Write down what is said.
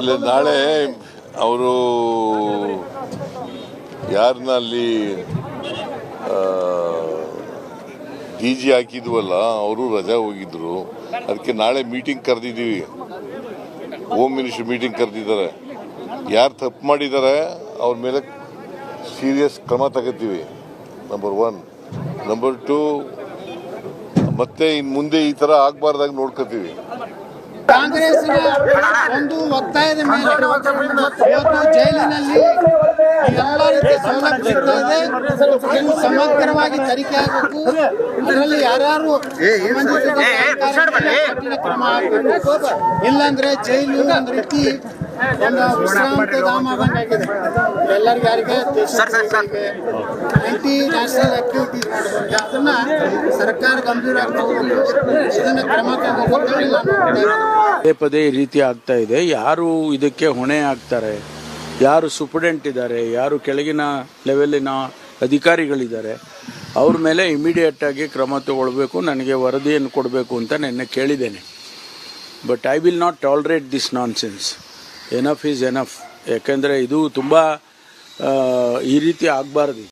ಇಲ್ಲ ನಾಳೆ ಅವರು ಯಾರನ್ನ ಅಲ್ಲಿ ಡಿ ಜಿ ಹಾಕಿದ್ವಲ್ಲ ಅವರು ರಜಾ ಹೋಗಿದ್ರು. ಅದಕ್ಕೆ ನಾಳೆ ಮೀಟಿಂಗ್ ಕರೆದಿದ್ದೀವಿ. ಹೋಮ್ ಮಿನಿಸ್ಟರ್ ಮೀಟಿಂಗ್ ಕರೆದಿದ್ದಾರೆ. ಯಾರು ತಪ್ಪು ಮಾಡಿದ್ದಾರೆ ಅವ್ರ ಮೇಲೆ ಸೀರಿಯಸ್ ಕ್ರಮ ತಗೋತೀವಿ. ನಂಬರ್ ಒನ್ ನಂಬರ್ ಟು ಮತ್ತೆ ಇನ್ನು ಮುಂದೆ ಈ ತರ ಆಗ್ಬಾರ್ದಾಗ ನೋಡ್ಕೋತೀವಿ. ಕಾಂಗ್ರೆಸ್ನ ಒಂದು ಒತ್ತಾಯದ ಮೇಲೆ ಇವತ್ತು ಜೈಲಿನಲ್ಲಿ ಎಲ್ಲ ರೀತಿ ಸೌಲಭ್ಯ ಸಿಗ್ತಾ ಇದೆ. ಇದು ಸಮಗ್ರವಾಗಿ ತನಿಖೆ ಆಗಬೇಕು. ಇದರಲ್ಲಿ ಯಾರ್ಯಾರು ಕಠಿಣ ಕ್ರಮ ಆಗಬೇಕು. ಇಲ್ಲಾಂದ್ರೆ ಜೈಲು ಒಂದು ರೀತಿ ಒಂದು ವಿಶ್ರಾಂತಿ ಧಾಮ ಆದಂಗಾಗಿದೆ ಎಲ್ಲರಿಗೂ ಯಾರಿಗೆ ದೇಶಕ್ಕೆ ಆಂಟಿ ನ್ಯಾಷನಲ್ ಆಕ್ಟಿವಿಟೀಸ್ ಮಾಡೋದು ಅದನ್ನ ಸರ್ಕಾರ ತಗೋಬೇಕು ಇದನ್ನ ಕ್ರಮ ಪದೇ ಪದೇ ಈ ರೀತಿ ಆಗ್ತಾ ಇದೆ. ಯಾರು ಇದಕ್ಕೆ ಹೊಣೆ ಆಗ್ತಾರೆ? ಯಾರು ಸುಪ್ರಿಡೆಂಟ್ ಇದ್ದಾರೆ? ಯಾರು ಕೆಳಗಿನ ಲೆವೆಲಿನ ಅಧಿಕಾರಿಗಳಿದ್ದಾರೆ? ಅವ್ರ ಮೇಲೆ ಇಮಿಡಿಯೇಟ್ ಆಗಿ ಕ್ರಮ ತಗೊಳ್ಬೇಕು. ನನಗೆ ವರದಿಯನ್ನು ಕೊಡಬೇಕು ಅಂತ ನಿನ್ನೆ ಕೇಳಿದ್ದೇನೆ. But I will not tolerate this nonsense enough is enough ಯಾಕೆಂದರೆ ಇದು ತುಂಬ ಈ ರೀತಿ ಆಗಬಾರ್ದು.